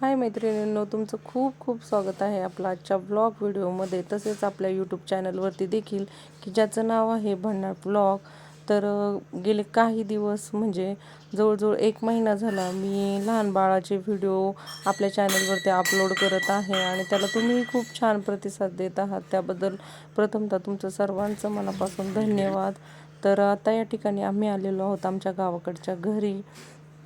हाय मैत्रिणींनो तुमचं खूप खूप स्वागत आहे आपला आजच्या ब्लॉग व्हिडिओमध्ये. तसेच आपल्या यूट्यूब चॅनलवरती देखील की ज्याचं नाव आहे भन्नाट ब्लॉग तर गेले काही दिवस म्हणजे जवळजवळ एक महिना झाला मी लहान बाळाचे व्हिडिओ आपल्या चॅनलवरती अपलोड करत आहे आणि त्याला तुम्ही खूप छान प्रतिसाद देत आहात. त्याबद्दल प्रथमतः तुमचं सर्वांचं मनापासून धन्यवाद. तर आता या ठिकाणी आम्ही आलेलो आहोत आमच्या गावाकडच्या घरी.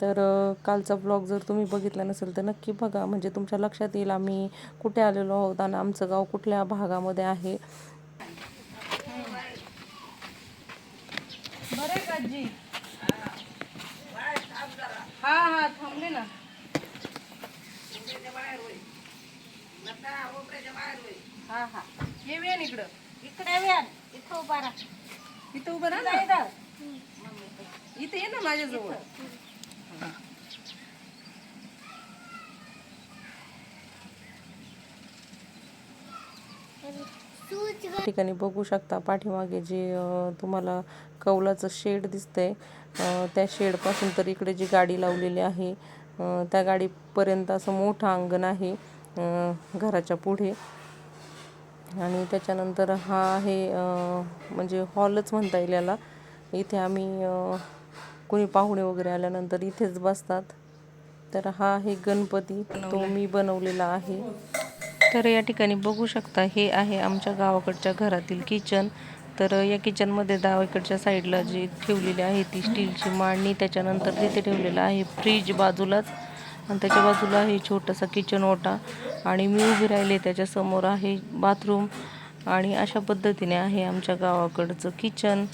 तर कालचा ब्लॉग जर तुम्ही बघितला नसेल तर नक्की बघा. म्हणजे तुमच्या लक्षात येईल आम्ही कुठे आलेलो आहोत आणि आमचं गाव कुठल्या भागामध्ये आहे. हा हा हा हा. इकडं. इकडे इथं उभा राहा. इथं उभं राहा. इथं ये ना माझ्याजवळ. ठिकाणी बघू शकता पाठीमागे जे तुम्हाला कौलाचं शेड दिसतंय. त्या शेडपासून तर इकडे जी गाडी लावलेली आहे त्या गाडीपर्यंत असं मोठं अंगण आहे घराच्या पुढे. आणि त्याच्यानंतर हा आहे म्हणजे हॉलच म्हणता येईल याला. इथे आम्ही कुणी कोणी पाहुणे वगैरे आल्यानंतर इथेच बसतात. तर हा आहे गणपती. तो मी बनवलेला आहे. तर या ठिकाणी बघू शकता हे आहे आमच्या गावाकडच्या घरातील किचन तर या किचनमध्ये डावीकडच्या साईडला जी ठेवलेली आहे ती स्टीलची मांडणी. त्याच्यानंतर तिथे ठेवलेलं आहे फ्रीज बाजूलाच. आणि त्याच्या बाजूला आहे छोटासा किचन ओटा. आणि मी उभी राहिले त्याच्यासमोर आहे बाथरूम आणि अशा पद्धतीने आहे आमच्या गावाकडचं किचन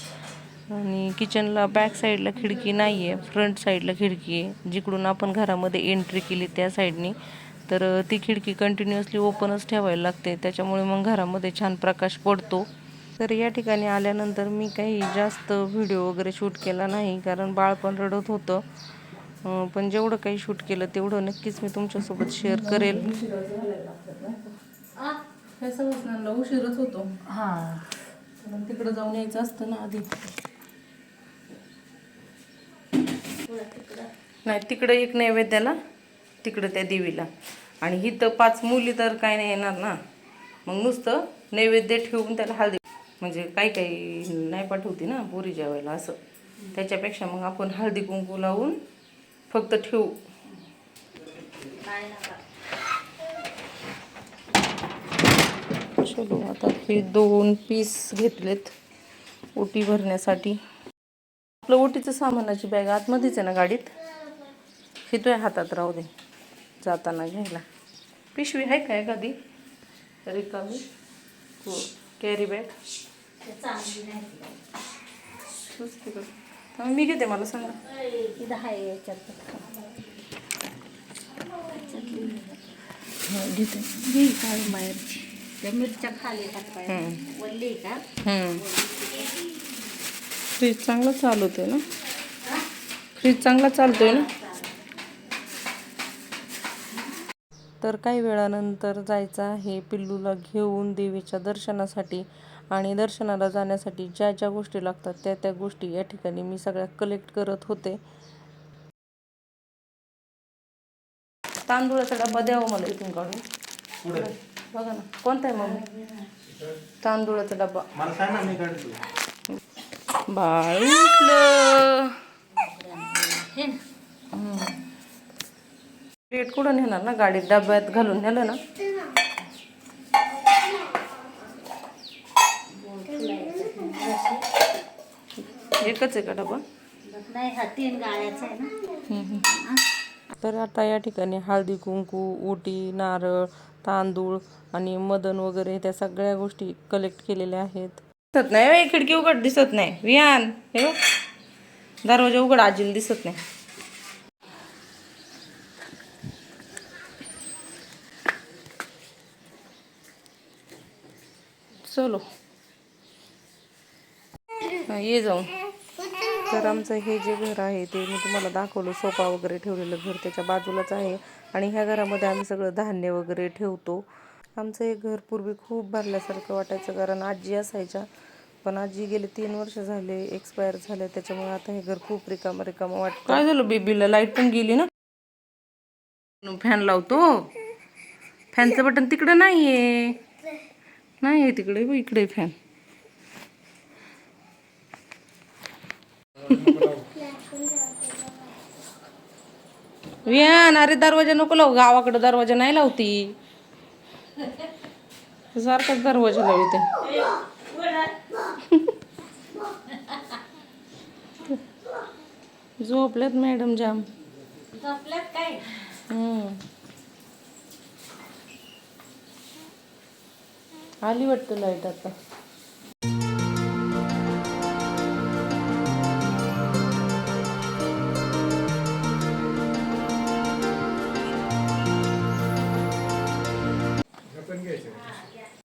आणि किचनला बॅक साईडला खिडकी नाही आहे फ्रंट साईडला खिडकी आहे. जिकडून आपण घरामध्ये एंट्री केली त्या साईडनी तर ती खिडकी कंटिन्युअसली ओपनच ठेवायला लागते. त्याच्यामुळे मग घरामध्ये छान प्रकाश पडतो. तर या ठिकाणी आल्यानंतर मी काही जास्त व्हिडिओ वगैरे शूट केला नाही कारण बाळ पण रडत होतं. पण जेवढं काही शूट केलं तेवढं नक्कीच मी तुमच्यासोबत शेअर करेल. उशीरच होतो. हा. तिकडं जाऊन यायचं असतं ना आधी. नाही तिकडं एक नैवेद्याला तिकडं त्या देवीला. आणि ही तर पाच मुली तर काय नाही येणार ना. मग नुसतं नैवेद्य ठेवून त्याला हळदी म्हणजे काही काही नाही पाठवते ना पोरी जेवायला असं. त्याच्यापेक्षा मग आपण हळदी कुंकू लावून फक्त ठेवू. चलो आता हे दोन पीस घेतलेत ओटी भरण्यासाठी. आपलं ओटीचं सामानाची बॅग आतमध्येच आहे ना गाडीत? हे तुझ्या हातात राहू दे. जाताना घ्यायला. पिशवी आहे काय एखादी? रिकामी हो कॅरी बॅग मी घेते मला सांगा इथं आहे याच्यात. हा, घेते. घे काढ बाहेरची त्या मिरच्या खाली. वल्ली का? फ्रीज चांगला चालवतोय ना? फ्रीज चांगला चालतोय ना? तर काही वेळानंतर जायचं आहे पिल्लूला घेऊन देवीच्या दर्शनासाठी आणि दर्शनाला जाण्यासाठी ज्या ज्या गोष्टी लागतात त्या त्या गोष्टी या ठिकाणी मी सगळ्या कलेक्ट करत होते. तांदूळाचा डबा द्यावा मला इथून काढून. बघा ना कोणता आहे मग? तांदूळाचा डबा मला सांग ना मी काढतो. बाळ उठलं. हे ना प्लेट कुठं नेणार ना? गाडीत डब्यात घालून नेलं ना? एकच आहे का डबा? हा तर आता या ठिकाणी हळदी कुंकू ओटी नारळ तांदूळ आणि मदन वगैरे त्या सगळ्या गोष्टी कलेक्ट केलेल्या आहेत. दिसत नाही होय, खिडकी उघड दिसत नाही. विहान हे. दरवाजा उघड आजीला दिसत नाही. चलो. ये जाऊन. तर आमचं हे जे घर आहे ते मी तुम्हाला दाखवलं सोफा वगैरे ठेवलेलं घर त्याच्या बाजूलाच आहे. आणि ह्या घरामध्ये आम्ही सगळं धान्य वगैरे ठेवतो. आमचं हे घर पूर्वी खूप भरल्यासारखं वाटायचं कारण आजी असायच्या. पण आजी गेले तीन वर्ष झाले एक्सपायर झाले त्याच्यामुळे आता हे घर खूप रिकामं रिकामं वाटतं. काय झालं बेबीला? लाइट पण गेली ना? फॅन लावतो. फॅनचं बटन तिकडं नाही आहे नाही आहे तिकडे बघ, इकडे फॅन विहान अरे दरवाजा नको लावू गावाकडे दरवाजा नाही लावती. सारखाच दरवाजा लावते झोपल्यात मॅडम जाम. झोपल्यात काय? आली वाटतं लाइट आता.